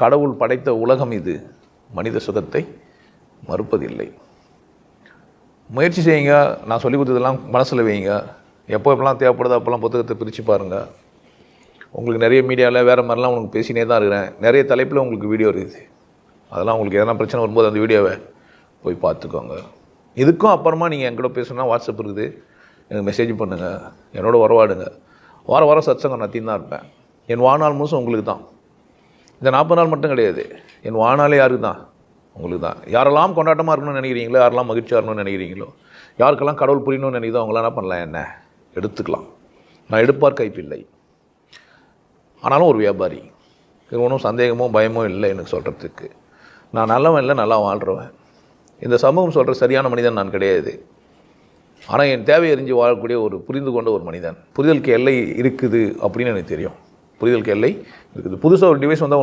கடவுள் படைத்த உலகம் இது. மனித சுகத்தை மறுப்பதில்லை. முயற்சி செய்யுங்க. நான் சொல்லி கொடுத்ததெல்லாம் மனசில் வைங்க. எப்போ எப்பெல்லாம் தேவைப்படுதோ அப்போல்லாம் புத்தகத்தை பிரித்து பாருங்கள் உங்களுக்கு நிறைய மீடியாவில் வேறு மாதிரிலாம் உங்களுக்கு பேசினே தான் இருக்கிறேன். நிறைய தலைப்பில் உங்களுக்கு வீடியோ இருக்குது. அதெல்லாம் உங்களுக்கு எதனா பிரச்சனை வரும்போது அந்த வீடியோவை போய் பார்த்துக்கோங்க. இதுக்கும் அப்புறமா நீங்கள் என்கூட பேசணும்னா வாட்ஸ்அப் இருக்குது. எனக்கு மெசேஜ் பண்ணுங்கள் என்னோட உறவாடுங்க. வார வாரம் சத்சங்கம் நான் தான் இருப்பேன். என் வாழ்நாள் முழுசும் உங்களுக்கு தான் இந்த நாற்பது நாள் மட்டும் கிடையாது. என் வானாலே யாருக்கு தான் உங்களுக்கு தான் யாரெல்லாம் கொண்டாட்டமாக இருக்கணும்னு நினைக்கிறீங்களோ யாரெல்லாம் மகிழ்ச்சியாக இருக்கணும்னு நினைக்கிறீங்களோ யாருக்கெல்லாம் கடவுள் புரியணும்னு நினைக்கிறதோ அவங்களாம் என்ன பண்ணலாம்? என்ன? எடுத்துக்கலாம். நான் எடுப்பார் கைப்பில்லை ஆனாலும் ஒரு வியாபாரி. இது ஒன்றும் சந்தேகமோ பயமோ இல்லை எனக்கு சொல்கிறதுக்கு நான் நல்லவன் இல்லை நல்லா வாழ்கிறவன் இந்த சமூகம் சொல்கிற சரியான மனிதன் நான் கிடையாது. ஆனால் என் தேவை அறிஞ்சு வாழக்கூடிய ஒரு புரிந்து கொண்ட ஒரு மனிதன். புரிதலுக்கு எல்லை இருக்குது அப்படின்னு எனக்கு தெரியும். புரிதலுக்கு எல்லை இருக்குது. புதுசாக ஒரு டிவைஸ் வந்தால்